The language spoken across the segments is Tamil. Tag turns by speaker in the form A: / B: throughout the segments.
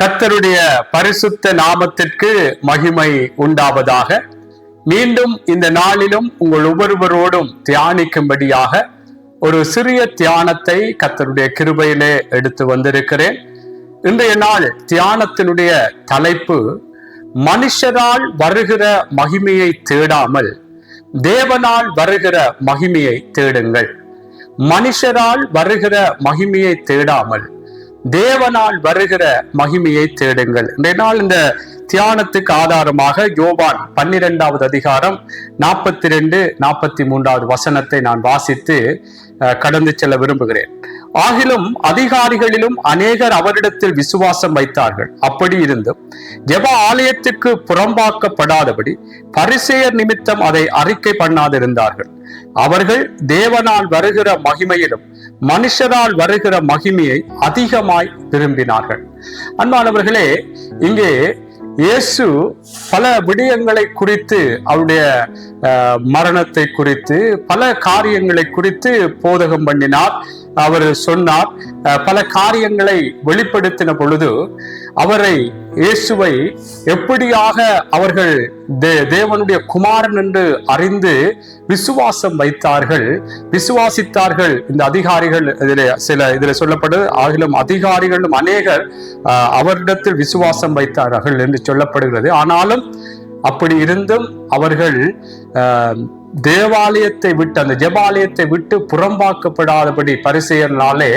A: கத்தருடைய பரிசுத்த நாமத்திற்கு மகிமை உண்டாவதாக. மீண்டும் இந்த நாளிலும் உங்கள் ஒவ்வொருவரோடும் தியானிக்கும்படியாக ஒரு சிறிய தியானத்தை கத்தருடைய கிருபையிலே எடுத்து வந்திருக்கிறேன். இன்றைய நாள் தியானத்தினுடைய தலைப்பு மனுஷரால் வருகிற மகிமையை தேடாமல் தேவனால் வருகிற மகிமையை தேடுங்கள். மனுஷரால் வருகிற மகிமையை தேடாமல் தேவனால் வருகிற மகிமையை தேடுங்கள். இன்றைய நாள் இந்த தியானத்துக்கு ஆதாரமாக யோவான் பன்னிரெண்டாவது அதிகாரம் நாற்பத்தி ரெண்டு நாற்பத்தி மூன்றாவது வசனத்தை நான் வாசித்து கடந்து செல்ல விரும்புகிறேன். ஆகிலும் அதிகாரிகளிலும் அநேகர் அவரிடத்தில் விசுவாசம் வைத்தார்கள். அப்படி இருந்தும் ஜெப ஆலயத்துக்கு புறம்பாக்கப்படாதபடி பரிசெயர் நிமித்தம் அதை அறிக்கை பண்ணாதிருந்தார்கள். அவர்கள் தேவனால் வருகிற மகிமையிலும் மனுஷரால் வருகிற மகிமையை அதிகமாய் விரும்பினார்கள். அன்பானவர்களே இங்கே இயேசு பல விடயங்களை குறித்து அவருடைய மரணத்தை குறித்து பல காரியங்களை குறித்து போதகம் பண்ணினார். அவர் சொன்னார் பல காரியங்களை வெளிப்படுத்தின பொழுது அவரை இயேசுவை எப்படியாக அவர்கள் தே- தேவனுடைய குமாரன் என்று அறிந்து விசுவாசம் வைத்தார்கள் விசுவாசித்தார்கள். இந்த அதிகாரிகள் இதில் சில இதில் சொல்லப்படுது ஆகிலும் அதிகாரிகளும் அநேகர் அவரிடத்தில் விசுவாசம் வைத்தார்கள் என்று சொல்லப்படுகிறது. ஆனாலும் அப்படி இருந்தும் அவர்கள் ஆஹ், தேவாலயத்தை விட்டு அந்த ஜெபாலயத்தை விட்டு புறம்பாக்கப்படாதபடி பரிசெயர்னாலே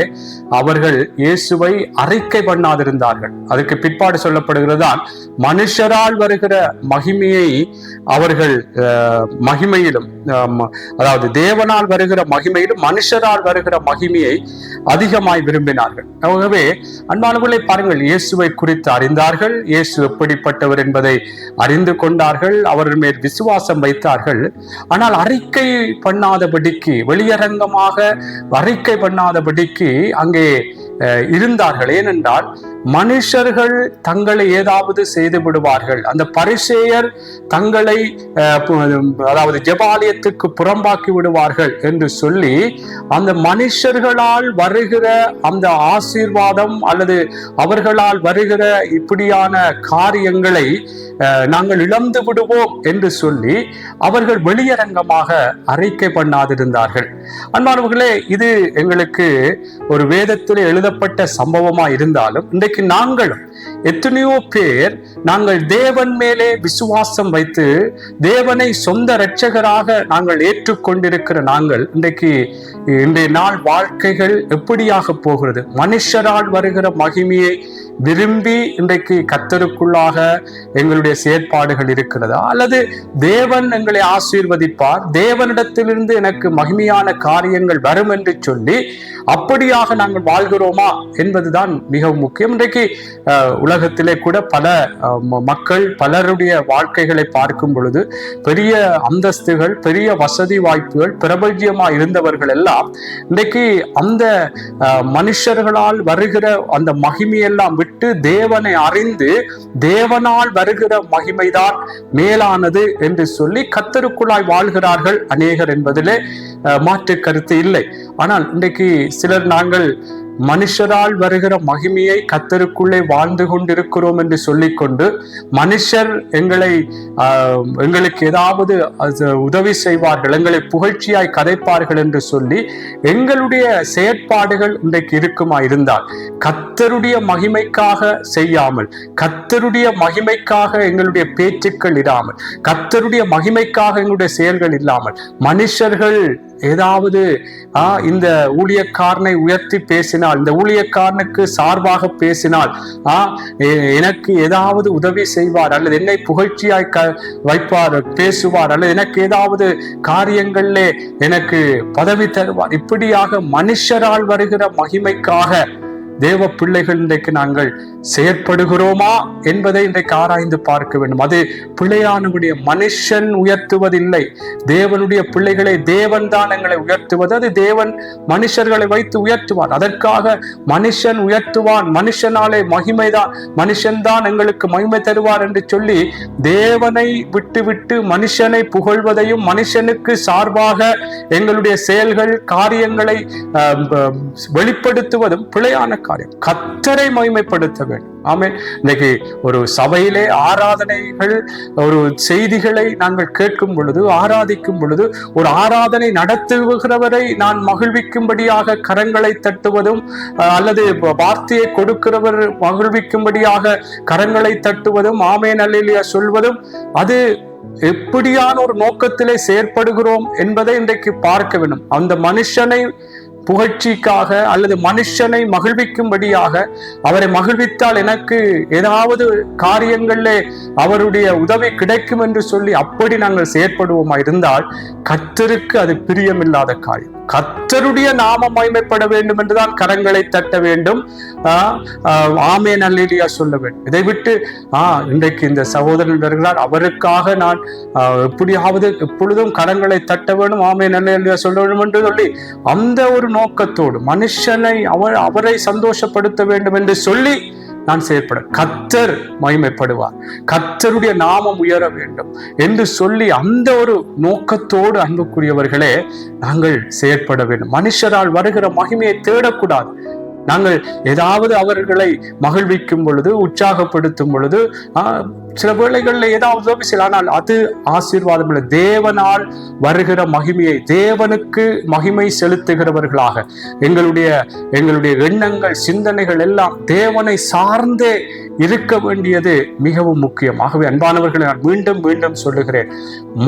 A: அவர்கள் இயேசுவை அறிக்கை பண்ணாதிருந்தார்கள். அதுக்கு பிற்பாடு சொல்லப்படுகிறதுதான் மனுஷரால் வருகிற மகிமையை அவர்கள் மகிமையிலும் அதாவது தேவனால் வருகிற மகிமையிலும் மனுஷரால் வருகிற மகிமையை அதிகமாய் விரும்பினார்கள். ஆகவே அன்பானவர்களை பாருங்கள் இயேசுவை குறித்து அறிந்தார்கள் இயேசு எப்படிப்பட்டவர் என்பதை அறிந்து கொண்டார்கள் அவர்கள் மேல் விசுவாசம் வைத்தார்கள். ஆனால் அறிக்கை பண்ணாதபடிக்கு வெளியரங்கமாக அறிக்கை பண்ணாதபடிக்கு அங்கே இருந்தார்கள். ஏனென்றால் மனுஷர்கள் தங்களை ஏதாவது செய்து விடுவார்கள் அந்த பரிசேயர் தங்களை அதாவது ஜெபாலயத்துக்கு புறம்பாக்கி விடுவார்கள் என்று சொல்லி அந்த மனுஷர்களால் வருகிற அந்த ஆசீர்வாதம் அல்லது அவர்களால் வருகிற இப்படியான காரியங்களை அஹ், நாங்கள் இழந்து விடுவோம் என்று சொல்லி அவர்கள் வெளியரங்கமாக அறிக்கை பண்ணாதிருந்தார்கள். அன்பானவர்களே இது எங்களுக்கு ஒரு வேதத்தில் எழுதப்பட்ட சம்பவமா இருந்தாலும் இன்றைக்கு நாங்களும் எத்தனையோ பேர் நாங்கள் தேவன் மேலே விசுவாசம் வைத்து தேவனை சொந்த இரட்சகராக நாங்கள் ஏற்றுக்கொண்டிருக்கிற நாங்கள் இன்றைக்கு இன்றைய நாள் வாழ்க்கைகள் எப்படியாக போகிறது? மனுஷரால் வருகிற மகிமையை விரும்பி இன்றைக்கு கத்தருக்குள்ளாக எங்களுடைய செயற்பாடுகள் இருக்கிறதா? அல்லது தேவன் எங்களை ஆசீர்வதிப்பார் தேவனிடத்திலிருந்து எனக்கு மகிமையான காரியங்கள் வரும் என்று சொல்லி அப்படியாக நாங்கள் வாழ்கிறோமா என்பதுதான் மிகவும் முக்கியம். இன்றைக்கு உலகத்திலே கூட பல மக்கள் பலருடைய வாழ்க்கைகளை பார்க்கும் பொழுது பெரிய அந்தஸ்துகள் பெரிய வசதி வாய்ப்புகள் பிரபல்யமா இருந்தவர்கள் எல்லாம் இன்றைக்கு அந்த அஹ், மனுஷர்களால் வருகிற அந்த மகிமையெல்லாம் விட்டு தேவனை அறிந்து தேவனால் வருகிற மகிமைதான் மேலானது என்று சொல்லி கத்தருக்குள்ளாய் வாழ்கிறார்கள் அநேகர் என்பதிலே மாற்று கருத்து இல்லை. ஆனால் இன்றைக்கு சிலர் நாங்கள் மனுஷரால் வருகிற மகிமையை கத்தருக்குள்ளே வாழ்ந்து கொண்டிருக்கிறோம் என்று சொல்லிக்கொண்டு மனுஷர் எங்களை எங்களுக்கு ஏதாவது அது உதவி செய்வார்கள் எங்களை புகழ்ச்சியாய் கதைப்பார்கள் என்று சொல்லி எங்களுடைய செயற்பாடுகள் இன்றைக்கு இருக்குமா இருந்தால் கத்தருடைய மகிமைக்காக செய்யாமல் கத்தருடைய மகிமைக்காக எங்களுடைய பேச்சுக்கள் இராமல் கத்தருடைய மகிமைக்காக எங்களுடைய செயல்கள் இல்லாமல் மனுஷர்கள் ஏதாவது ஆ, இந்த ஊழியக்காரனை உயர்த்தி பேசினால் இந்த ஊழியக்காரனுக்கு சார்பாக பேசினால் ஆ, எனக்கு ஏதாவது உதவி செய்வார் அல்லது என்னை புகழ்ச்சியாய் க வைப்பார் பேசுவார் அல்லது எனக்கு ஏதாவது காரியங்களிலே எனக்கு பதவி தருவார். இப்படியாக மனுஷரால் வருகிற மகிமைக்காக தேவ பிள்ளைகள் இன்றைக்கு நாங்கள் செயற்படுகிறோமா என்பதை இன்றைக்கு ஆராய்ந்து பார்க்க வேண்டும். அது பிள்ளையானுடைய மனுஷன் உயர்த்துவதில்லை. தேவனுடைய பிள்ளைகளை தேவன் தான் எங்களை உயர்த்துவது. அது தேவன் மனுஷர்களை வைத்து உயர்த்துவான் அதற்காக மனுஷன் உயர்த்துவான். மனுஷனாலே மகிமைதான். மனுஷன்தான் எங்களுக்கு மகிமை தருவார் என்று சொல்லி தேவனை விட்டுவிட்டு மனுஷனை புகழ்வதையும் மனுஷனுக்கு சார்பாக எங்களுடைய செயல்கள் காரியங்களை வெளிப்படுத்துவதும் பிழையான காரியம். கத்தரை மகிமைப்படுத்த வேண்டும். ஆமே இன்னைக்கு ஒரு சபையிலே ஆராதனைகள் ஒரு செய்திகளை நாங்கள் கேட்கும் பொழுது ஆராதிக்கும் பொழுது ஒரு ஆராதனை நடத்துகிறவரை நான் மகிழ்விக்கும்படியாக கரங்களை தட்டுவதும் அல்லது வார்த்தையை கொடுக்கிறவர் மகிழ்விக்கும்படியாக கரங்களை தட்டுவதும் ஆமே நல்லியா சொல்வதும் அது எப்படியான ஒரு நோக்கத்திலே செயற்படுகிறோம் என்பதை இன்றைக்கு பார்க்க வேண்டும். அந்த மனுஷனை புகழ்ச்சிக்காக அல்லது மனுஷனை மகிழ்விக்கும்படியாக அவரை மகிழ்வித்தால் எனக்கு ஏதாவது காரியங்களிலே அவருடைய உதவி கிடைக்கும் என்று சொல்லி அப்படி நாங்கள் செயற்படுவோமா இருந்தால் கத்தருக்கு அது பிரியமில்லாத காரியம். கத்தருடைய நாமம் மகிமைப்பட வேண்டும் என்றுதான் கரங்களை தட்ட வேண்டும். ஆமே நல்லிலியா சொல்ல வேண்டும். இதை விட்டு ஆஹ் இன்றைக்கு இந்த சகோதரன் வருகிறார். அவருக்காக நான் எப்படியாவது எப்பொழுதும் கரங்களை தட்ட வேண்டும். ஆமே நல்லிலியா சொல்ல வேண்டும் என்று சொல்லி அந்த ஒரு நோக்கத்தோடு மனுஷனை அவர் அவரை சந்தோஷப்படுத்த வேண்டும் என்று சொல்லி நான் செயற்பட கத்தர் மகிமைப்படுவார். கத்தருடைய நாமம் உயர வேண்டும். என்று சொல்லி அந்த ஒரு நோக்கத்தோடு அன்புக்குரியவர்களே நாங்கள் செயற்பட வேண்டும். மனுஷரால் வருகிற மகிமையை தேடக்கூடாது. நாங்கள் ஏதாவது அவர்களை மகிழ்விக்கும் பொழுது உற்சாகப்படுத்தும் பொழுது சில வேளைகளில் ஏதாவது உதவி செய்யலாம் ஆனால் அது ஆசீர்வாதம் இல்லை. தேவனால் வருகிற மகிமையை தேவனுக்கு மகிமை செலுத்துகிறவர்களாக எங்களுடைய எங்களுடைய எண்ணங்கள் சிந்தனைகள் எல்லாம் தேவனை சார்ந்தே இருக்க வேண்டியது மிகவும் முக்கியம். ஆகவே அன்பானவர்களை நான் மீண்டும் மீண்டும் சொல்லுகிறேன்.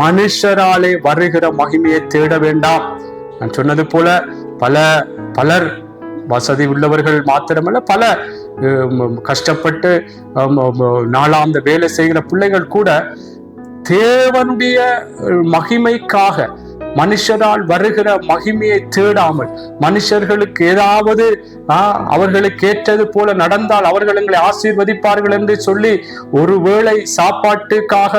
A: மனுஷராலே வருகிற மகிமையை தேட வேண்டாம். நான் சொன்னது போல பல பலர் வசதி உள்ளவர்கள் மாத்திரமல்ல பல கஷ்டப்பட்டு நாளாந்த வேலை செய்கிற பிள்ளைகள் கூட தேவனுடைய மகிமைக்காக மனுஷரால் வருகிற மகிமையை தேடாமல் மனுஷர்களுக்கு ஏதாவது ஆஹ், அவர்களுக்கு ஏற்றது போல நடந்தால் அவர்கள் எங்களை ஆசீர்வதிப்பார்கள் என்று சொல்லி ஒருவேளை சாப்பாட்டுக்காக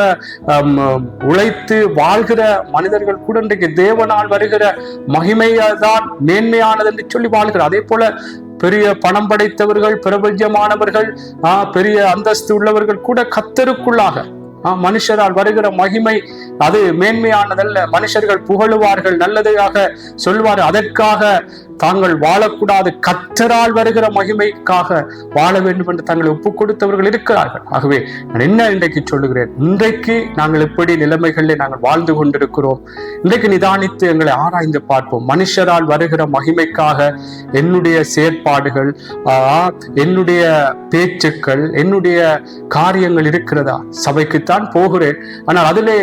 A: உழைத்து வாழ்கிற மனிதர்கள் கூட இன்றைக்கு தேவனால் வருகிற மகிமையாதான் மேன்மையானது என்று சொல்லி வாழ்கிறார். அதே போல பெரிய பணம் படைத்தவர்கள் பிரபஞ்சமானவர்கள் ஆஹ், பெரிய அந்தஸ்து உள்ளவர்கள் கூட கத்தருக்குள்ளாக ஆஹ், மனுஷரால் வருகிற மகிமை அது மேன்மையானதல்ல. மனுஷர்கள் புகழுவார்கள் நல்லதையாக சொல்வார் அதற்காக தாங்கள் வாழக்கூடாது. கத்தரால் வருகிற மகிமைக்காக வாழ வேண்டும் என்று தங்களை ஒப்பு கொடுத்தவர்கள் இருக்கிறார்கள். ஆகவே நான் என்ன இன்றைக்கு சொல்லுகிறேன்? இன்றைக்கு நாங்கள் எப்படி நிலைமைகளில் நாங்கள் வாழ்ந்து கொண்டிருக்கிறோம்? இன்றைக்கு நிதானித்து எங்களை ஆராய்ந்து பார்ப்போம். மனுஷரால் வருகிற மகிமைக்காக என்னுடைய செயற்பாடுகள் ஆஹ், என்னுடைய பேச்சுக்கள் என்னுடைய காரியங்கள் இருக்கிறதா? சபைக்குத்தான் போகிறேன். ஆனால் அதிலே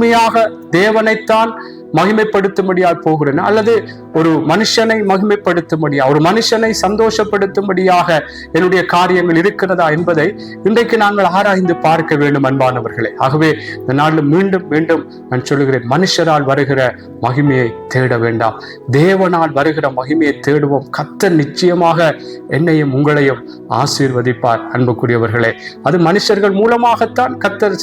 A: உண்மையாக தேவனைத்தான் மகிமைப்படுத்தும்படியாக போகிறேன். அல்லது ஒரு மனுஷனை மகிமைப்படுத்தும்படியா ஒரு மனுஷனை சந்தோஷப்படுத்தும்படியாக என்னுடைய காரியங்கள் இருக்கிறதா என்பதை இன்றைக்கு நாங்கள் ஆராய்ந்து பார்க்க வேண்டும் அன்பானவர்களே. ஆகவே இந்த நாளில் மீண்டும் மீண்டும் நான் சொல்லுகிறேன் மனுஷரால் வருகிற மகிமையை தேட வேண்டாம். தேவனால் வருகிற மகிமையை தேடுவோம். கத்தர் நிச்சயமாக என்னையும் உங்களையும் ஆசீர்வதிப்பார் அன்புக்குரியவர்களே. அது மனுஷர்கள் மூலமாகத்தான் கத்தர்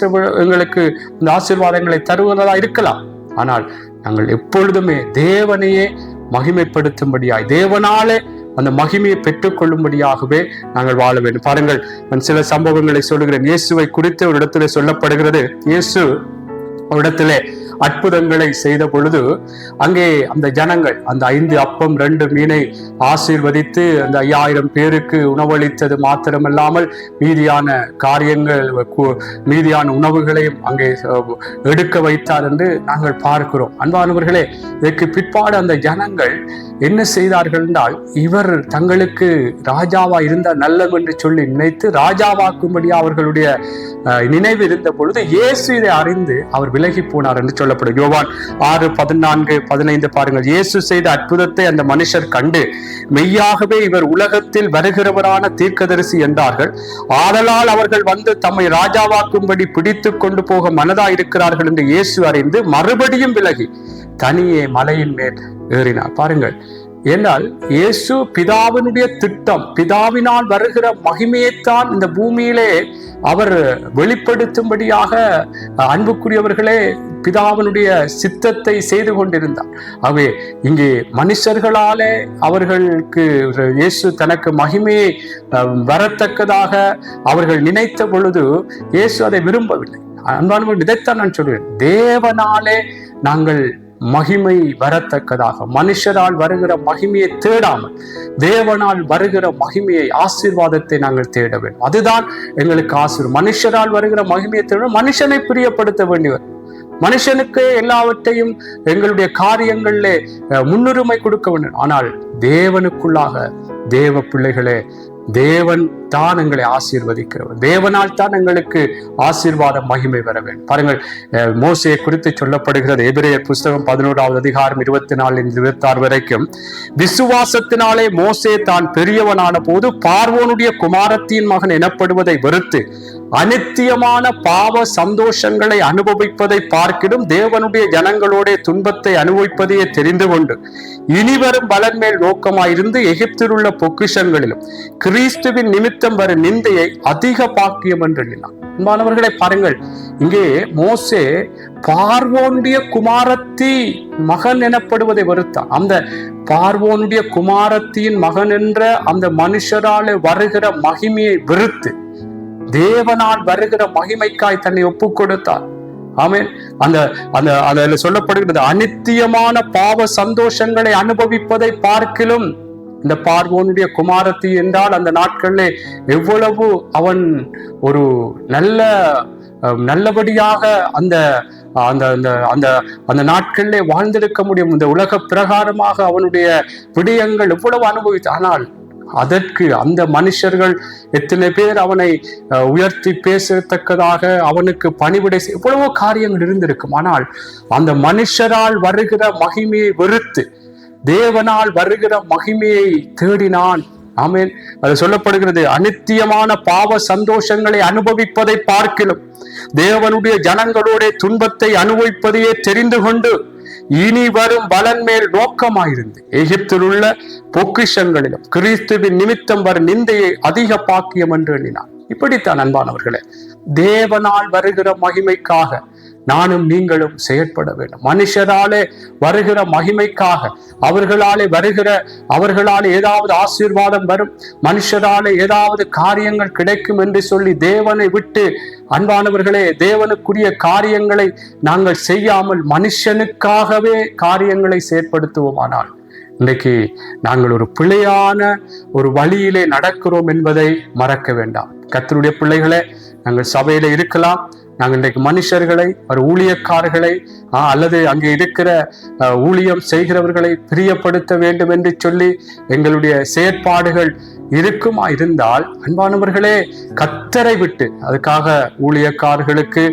A: எங்களுக்கு இந்த ஆசீர்வாதங்களை தருவதா இருக்கலாம். ஆனால் நாங்கள் எப்பொழுதுமே தேவனையே மகிமைப்படுத்தும்படியாய் தேவனாலே அந்த மகிமையை பெற்றுக்கொள்ளும்படியாகவே நாங்கள் வாழ வேண்டும். பாருங்கள் நான் சில சம்பவங்களை சொல்லுகிறேன். இயேசுவை குறித்து ஒரு இடத்துல சொல்லப்படுகிறது. இயேசு ஒரு இடத்துல அற்புதங்களை செய்த பொழுது அங்கே அந்த ஜனங்கள் அந்த ஐந்து அப்பம் ரெண்டு மீனை ஆசீர்வதித்து அந்த ஐயாயிரம் பேருக்கு உணவளித்தது மாத்திரமல்லாமல் மீதியான காரியங்கள் மீதியான உணவுகளையும் அங்கே எடுக்க வைத்தார் என்று நாங்கள் பார்க்கிறோம். அன்பானவர்களே இதற்கு பிற்பாடு அந்த ஜனங்கள் என்ன செய்தார்கள் என்றால் இவர் தங்களுக்கு ராஜாவா இருந்தால் நல்லது என்று சொல்லி நினைத்து ராஜாவாக்கும்படி அவர்களுடைய நினைவு இருந்த பொழுது இயேசு இதை அறிந்து அவர் விலகி போனார் என்று சொல்லப்படும். யோவான் ஆறு பதினான்கு பதினைந்து பாருங்கள். இயேசு செய்த அற்புதத்தை அந்த மனுஷர் கண்டு மெய்யாகவே இவர் உலகத்தில் வருகிறவரான தீர்க்கதரிசி என்றார்கள். ஆதலால் அவர்கள் வந்து தம்மை ராஜாவாக்கும்படி பிடித்து கொண்டு போக மனதா இருக்கிறார்கள் என்று இயேசு அறிந்து மறுபடியும் விலகி தனியே மலையின் மேல் ஏறினார். பாருங்கள் ஏனால் இயேசு பிதாவினுடைய திட்டம் பிதாவினால் வருகிற மகிமையைத்தான் இந்த பூமியிலே அவர் வெளிப்படுத்தும்படியாக அன்புக்குரியவர்களே பிதாவினுடைய சித்தத்தை செய்து கொண்டிருந்தார். ஆகவே இங்கே மனுஷர்களாலே அவர்களுக்கு இயேசு தனக்கு மகிமையை வரத்தக்கதாக அவர்கள் நினைத்த பொழுது இயேசு அதை விரும்பவில்லை. அன்பானவர்கள் இதைத்தான் நான் சொல்கிறேன். தேவனாலே நாங்கள் மகிமை வரத்தக்கதாக. மனுஷரால் வருகிற மகிமையை தேடாமல் தேவனால் வருகிற மகிமையை ஆசீர்வாதத்தை நாங்கள் தேட வேண்டும். அதுதான் எங்களுக்கு ஆசீர்வாதம். மனுஷரால் வருகிற மகிமையை தேட மனுஷனை பிரியப்படுத்த வேண்டியவர் மனுஷனுக்கு எல்லாவற்றையும் எங்களுடைய காரியங்களிலே அஹ், முன்னுரிமை கொடுக்க வேண்டும். ஆனால் தேவனுக்குள்ளாக தேவ பிள்ளைகளே தேவன் தான் எங்களை ஆசீர்வதிக்கிறவர். தேவனால் தான் எங்களுக்கு ஆசீர்வாதம் மகிமை வர வேண்டும் பாருங்கள் மோசையை குறித்து சொல்லப்படுகிறது எபிரேய புஸ்தகம் பதினோராவது அதிகாரம் இருபத்தி நாலு இருபத்தி ஆறு வரைக்கும் விசுவாசத்தினாலே மோசே தான் பெரியவனான போது பார்வோனுடைய குமாரத்தின் மகன் எனப்படுவதை வெறுத்து அனித்தியமான பாவ சந்தோஷங்களை அனுபவிப்பதை பார்க்கிடும் தேவனுடைய ஜனங்களோட துன்பத்தை அனுபவிப்பதையே தெரிந்து கொண்டு இனிவரும் பலன் மேல் நோக்கமாயிருந்து எகிப்திலுள்ள பொக்கிஷங்களிலும் கிறிஸ்துவின் நிமித்தம் வரும் நிந்தையை அதிக பாக்கியம் என்று எண்ணினார். அன்பானவர்களை பாருங்கள். இங்கே மோசே பார்வோனுடைய குமாரத்தி மகன் எனப்படுவதை வருத்தான் அந்த பார்வோனுடைய குமாரத்தியின் மகன் என்ற அந்த மனுஷரால வருகிற மகிமையை வெறுத்து தேவனால் வருகிற மகிமைக்காய் தன்னை ஒப்பு கொடுத்தார் ஆமென். அந்த அந்த அதில் சொல்லப்படுகிறது அனித்தியமான பாவ சந்தோஷங்களை அனுபவிப்பதை பார்க்கிலும் இந்த பார்வோனுடைய குமாரத்தி என்றால் அந்த நாட்களிலே எவ்வளவு அவன் ஒரு நல்ல நல்லபடியாக அந்த அந்த அந்த அந்த அந்த நாட்களிலே வாழ்ந்திருக்க முடியும். இந்த உலக பிரகாரமாக அவனுடைய விடயங்கள் எவ்வளவு அனுபவித்து ஆனால் அதற்கு அந்த மனுஷர்கள் எத்தனை பேர் அவனை உயர்த்தி பேசத்தக்கதாக அவனுக்கு பணிவிடை எவ்வளவோ காரியங்கள் இருந்திருக்கும். ஆனால் அந்த மனுஷரால் வருகிற மகிமையை வெறுத்து தேவனால் வருகிற மகிமையை தேடினான். ஆமேன். அது சொல்லப்படுகிறது அனித்தியமான பாவ சந்தோஷங்களை அனுபவிப்பதை பார்க்கிலும் தேவனுடைய ஜனங்களோட துன்பத்தை அனுபவிப்பதையே தெரிந்து கொண்டு இனி வரும் பலன் மேல் நோக்கமாயிருந்து எகிப்தில் உள்ள பொக்கிஷங்களிலும் கிறிஸ்துவின் நிமித்தம் வரும் நிந்தையை அதிக பாக்கியம் என்று எண்ணினார் இப்படித்தான் அன்பானவர்களே தேவனால் வருகிற மகிமைக்காக நானும் நீங்களும் செயற்பட வேண்டும். மனுஷராலே வருகிற மகிமைக்காக அவர்களாலே வருகிற அவர்களால் ஏதாவது ஆசீர்வாதம் வரும் மனுஷராலே ஏதாவது காரியங்கள் கிடைக்கும் என்று சொல்லி தேவனை விட்டு அன்பானவர்களே தேவனுக்குரிய காரியங்களை நாங்கள் செய்யாமல் மனுஷனுக்காகவே காரியங்களை செயற்படுத்துவோமானால் இன்றைக்கு நாங்கள் ஒரு பிழையான ஒரு வழியிலே நடக்கிறோம் என்பதை மறக்க வேண்டாம். கத்தருடைய பிள்ளைகளே நாங்கள் சபையில இருக்கலாம் நாங்கள் இன்றைக்கு மனுஷர்களை ஒரு ஊழியக்காரர்களை அல்லது அங்கே இருக்கிற ஊழியம் செய்கிறவர்களை பிரியப்படுத்த வேண்டும் என்று சொல்லி எங்களுடைய செயற்பாடுகள் இருக்குமா இருந்தால் அன்பானவர்களே கத்தரை விட்டு அதுக்காக ஊழியக்காரர்களுக்கு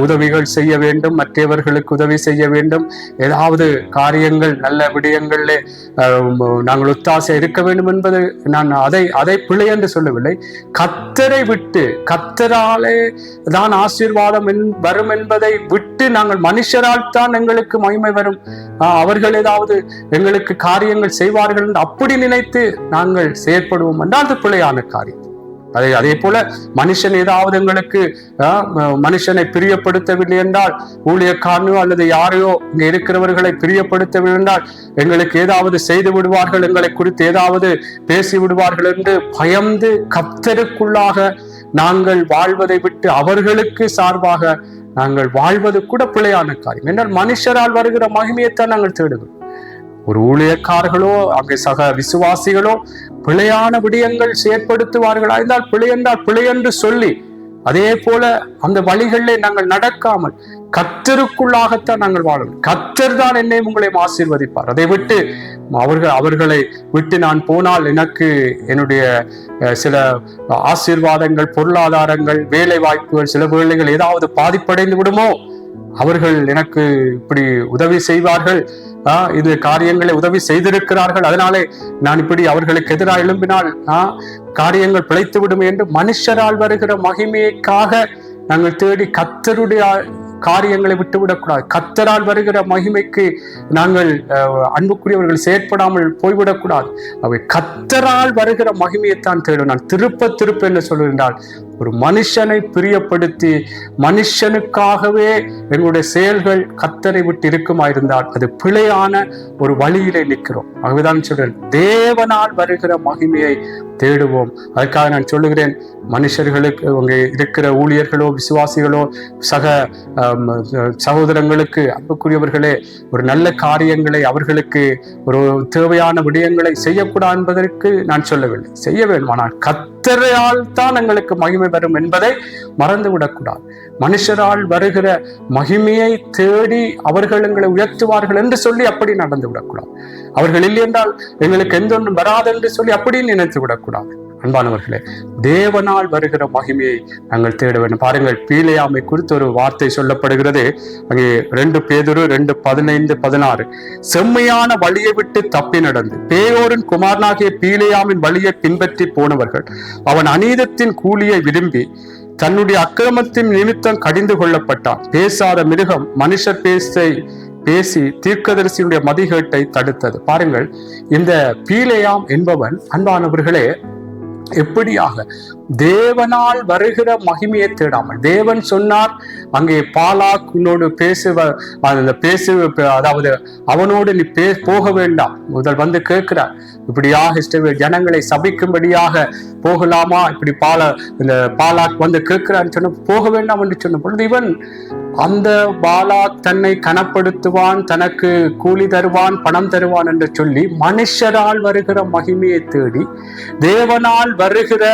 A: உதவிகள் செய்ய வேண்டும் மற்றவர்களுக்கு உதவி செய்ய வேண்டும். ஏதாவது காரியங்கள் நல்ல விடயங்கள்ல நாங்கள் ஒத்தாசை இருக்க வேண்டும் என்பது நான் அதை அதை பிழை என்று சொல்லவில்லை. கத்தரை விட்டு கத்தராலே தான் ஆசீர்வாதம் என்- வரும் என்பதை விட்டு நாங்கள் மனுஷரால் தான் எங்களுக்கு மகிமை வரும். ஆஹ், அவர்கள் ஏதாவது எங்களுக்கு காரியங்கள் செய்வார்கள் என்று அப்படி நினைத்து நாங்கள் செயற்படுவோம். கொள்வோம் என்றால் அது பிழையான காரியம். அதே அதே போல மனுஷன் ஏதாவது எங்களுக்கு மனுஷனை பிரியப்படுத்தவில்லை என்றால் ஊழியக்காரனோ அல்லது யாரையோ இங்க இருக்கிறவர்களை பிரியப்படுத்தவில்லை என்றால் எங்களுக்கு ஏதாவது செய்து விடுவார்கள் எங்களை குறித்து ஏதாவது பேசி விடுவார்கள் என்று பயந்து கப்தருக்குள்ளாக நாங்கள் வாழ்வதை விட்டு அவர்களுக்கு சார்பாக நாங்கள் வாழ்வது கூட பிழையான காரியம். என்றால் மனுஷரால் வருகிற மகிமையைத்தான் நாங்கள் தேடுகிறோம். ஒரு ஊழியக்காரர்களோ அங்கே சக விசுவாசிகளோ பிழையான விடயங்கள் செயற்படுத்துவார்களா. இருந்தால் பிழை என்றால் பிழை என்று சொல்லி அதே போல அந்த வழிகளிலே நாங்கள் நடக்காமல் கத்தருக்குள்ளாகத்தான் நாங்கள் வாழணும் கத்தர் தான் என்னை உங்களை ஆசீர்வதிப்பார். அதை விட்டு அவர்கள் அவர்களை விட்டு நான் போனால் எனக்கு என்னுடைய சில ஆசீர்வாதங்கள் பொருளாதாரங்கள் வேலை வாய்ப்புகள் சில வேலைகள் ஏதாவது பாதிப்படைந்து விடுமோ? அவர்கள் எனக்கு இப்படி உதவி செய்வார்கள். ஆஹ் இது காரியங்களை உதவி செய்திருக்கிறார்கள். அதனாலே நான் இப்படி அவர்களுக்கு எதிராக எழும்பினால் காரியங்கள் பிழைத்து விடும் என்று மனுஷரால் வருகிற மகிமைக்காக நாங்கள் தேடி கத்தருடைய காரியங்களை விட்டுவிடக்கூடாது. கத்தரால் வருகிற மகிமைக்கு நாங்கள் அன்புக்குரியவர்கள் செயற்படாமல் போய்விடக்கூடாது. அவை கத்தரால் வருகிற மகிமையைத்தான் தேடும் நான் திருப்ப திருப்ப என்ன சொல்லுகின்றால் ஒரு மனுஷனை பிரியப்படுத்தி மனுஷனுக்காகவே எங்களுடைய செயல்கள் கத்தரை விட்டு இருக்குமாயிருந்தால் அது பிழையான ஒரு வழியிலே நிற்கிறோம். ஆகவேதான் சொல்றேன் தேவனால் வருகிற மகிமையை தேடுவோம். அதுக்காக நான் சொல்லுகிறேன் மனுஷர்களுக்கு அங்கே இருக்கிற ஊழியர்களோ விசுவாசிகளோ சக சகோதரங்களுக்கு அன்புக்குரியவர்களே ஒரு நல்ல காரியங்களை அவர்களுக்கு ஒரு தேவையான விடயங்களை செய்யக்கூடாது என்பதற்கு நான் சொல்லவில்லை. செய்ய வேண்டும் ஆனால் கத்தரையால் தான் எங்களுக்கு மகிமை வரும் என்பதை மறந்து விடக்கூடாது மனுஷரால் வருகிற மகிமையை தேடி அவர்கள் எங்களை உயர்த்துவார்கள் என்று சொல்லி அப்படி நடந்து விடக்கூடாது அவர்கள் இல்லை என்றால் எங்களுக்கு எந்த ஒன்றும் வராது என்று சொல்லி அப்படி நினைத்து விடக்கூடாது அன்பானவர்களே தேவனால் வருகிற மகிமையை நாங்கள் தேட வேண்டும். பாருங்கள் பீலையாமை குறித்து ஒரு வார்த்தை சொல்லப்படுகிறது. அங்கே ரெண்டு பேதுரு ரெண்டு பதினைந்து பதினாறு. செம்மையான வழியை விட்டு தப்பி நடந்து பேயோரின் குமாரனாகிய பீலையாமின் வழியை பின்பற்றி போனவர்கள் அவன் அநீதத்தின் கூலியை விரும்பி தன்னுடைய அக்கிரமத்தின் நிமித்தம் கடிந்து கொள்ளப்பட்டான். பேசாத மிருகம் மனுஷர் பேசை பேசி தீர்க்கதரிசியுடைய மதிகேட்டை தடுத்தது. பாருங்கள் இந்த பீலையாம் என்பவன் அன்பானவர்களே எப்படியாக? தேவனால் வருகிற மகிமையை தேடாமல். தேவன் சொன்னார் அங்கே பாலாக் உன்னோடு பேசுவ அந்த பேசு அதாவது அவனோடு நீ பே போக வேண்டாம். முதல் வந்து கேட்கிறார் இப்படியாக இஸ்ரவேல் ஜனங்களை சபிக்கும்படியாக போகலாமா? இப்படி பால இந்த பாலாக் வந்து கேட்கிறான்னு சொன்ன போக வேண்டாம் என்று சொன்ன பொழுது இவன் அந்த பாலா தன்னை கனப்படுத்துவான் தனக்கு கூலி தருவான் பணம் தருவான் என்று சொல்லி மனுஷரால் வருகிற மகிமையை தேடி தேவனால் வருகிற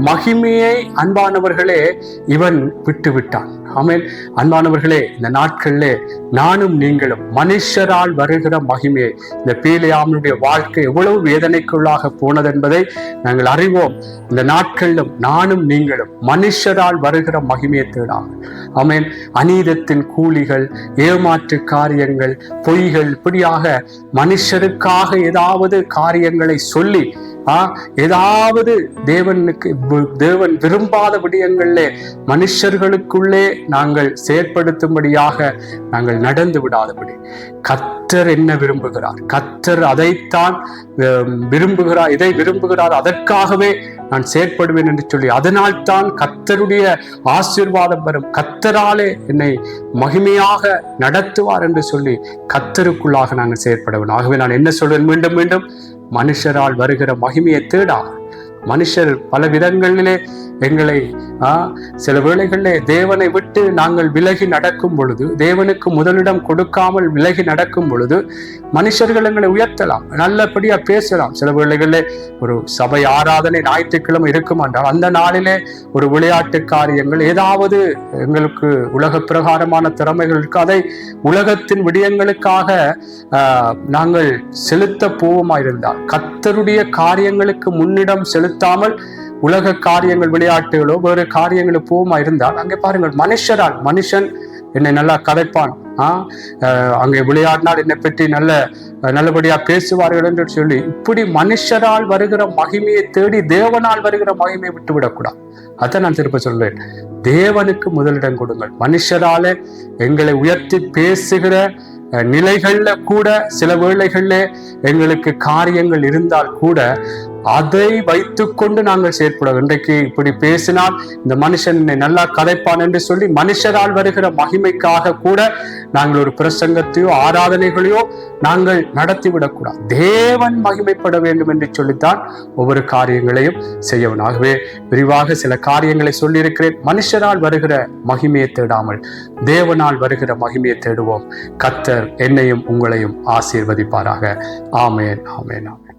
A: மகிமையை அன்பானவர்களே இவன் விட்டு விட்டான் ஆமென். அன்பானவர்களே இந்த நாட்களிலே நானும் நீங்களும் மனுஷரால் வருகிற மகிமையை இந்த பீலியாமனுடைய வாழ்க்கை எவ்வளவு வேதனைக்குள்ளாக போனது என்பதை நாங்கள் அறிவோம். இந்த நாட்களிலும் நானும் நீங்களும் மனுஷரால் வருகிற மகிமையை தேடாமல். ஆமென். அநீதத்தின் கூலிகள் ஏமாற்று காரியங்கள் பொய்கள் இப்படியாக மனுஷருக்காக ஏதாவது காரியங்களை சொல்லி ஏதாவது தேவனுக்கு தேவன் விரும்பாத விடயங்களிலே மனுஷர்களுக்குள்ளே நாங்கள் செயற்படுத்தும்படியாக நாங்கள் நடந்து விடாதபடி. கத்தர் என்ன விரும்புகிறார்? கத்தர் அதைத்தான் விரும்புகிறார் இதை விரும்புகிறார் அதற்காகவே நான் செயற்படுவேன் என்று சொல்லி அதனால் தான் கத்தருடைய ஆசீர்வாதம் வரும். கத்தராலே என்னை மகிமையாக நடத்துவார் என்று சொல்லி கத்தருக்குள்ளாக நாங்கள் செயற்பட வேண்டும் ஆகவே நான் என்ன சொல்வேன்? மீண்டும் மீண்டும் மனுஷரால் வருகிற மகிமையை தேடா மனுஷர் பல விதங்களிலே எங்களை சில வேளைகளிலே தேவனை விட்டு நாங்கள் விலகி நடக்கும் பொழுது தேவனுக்கு முதலிடம் கொடுக்காமல் விலகி நடக்கும் பொழுது மனுஷர்கள் எங்களை உயர்த்தலாம் நல்லபடியா பேசலாம். சில வேளைகளிலே ஒரு சபை ஆராதனை ஞாயிற்றுக்கிழமை இருக்கும் என்றால் அந்த நாளிலே ஒரு விளையாட்டு காரியங்கள் ஏதாவது எங்களுக்கு உலக பிரகாரமான திறமைகள் இருக்கு அதை உலகத்தின் விடயங்களுக்காக ஆஹ், நாங்கள் செலுத்த போவோமாயிருந்தால் கத்தருடைய காரியங்களுக்கு முன்னிடம் செலுத்த செலுத்தாமல் உலக காரியங்கள் விளையாட்டுகளோ வேறு காரியங்களோ போமா இருந்தால் அங்கே பாருங்கள் மனுஷரால் மனுஷன் என்னை நல்லா கதைப்பான். ஆ அங்கே விளையாடினால் என்னை பற்றி நல்ல நல்லபடியா பேசுவார்கள் என்று சொல்லி இப்படி மனுஷரால் வருகிற மகிமையை தேடி தேவனால் வருகிற மகிமையை விட்டு விடக்கூடாது அதை நான் திருப்ப சொல்வேன். தேவனுக்கு முதலிடம் கொடுங்கள். மனுஷரால எங்களை உயர்த்தி பேசுகிற நிலைகளில் நிலைகள்ல கூட சில வேளைகளில் எங்களுக்கு காரியங்கள் இருந்தால் கூட அதை வைத்துக்கொண்டு நாங்கள் செயற்பட இன்றைக்கு இப்படி பேசினால் இந்த மனுஷன் என்னை நல்லா கதைப்பான் என்று சொல்லி மனுஷரால் வருகிற மகிமைக்காக கூட நாங்கள் ஒரு பிரசங்கத்தையோ ஆராதனைகளையோ நாங்கள் நடத்திவிடக்கூடாது. தேவன் மகிமைப்பட வேண்டும் என்று சொல்லித்தான் ஒவ்வொரு காரியங்களையும் செய்யவன். ஆகவே விரிவாக சில காரியங்களை சொல்லியிருக்கிறேன். மனுஷரால் வருகிற மகிமையை தேடாமல் தேவனால் வருகிற மகிமையை தேடுவோம். கத்தர் என்னையும் உங்களையும் ஆசீர்வதிப்பாராக. ஆமேன் ஆமேன் ஆமேன்.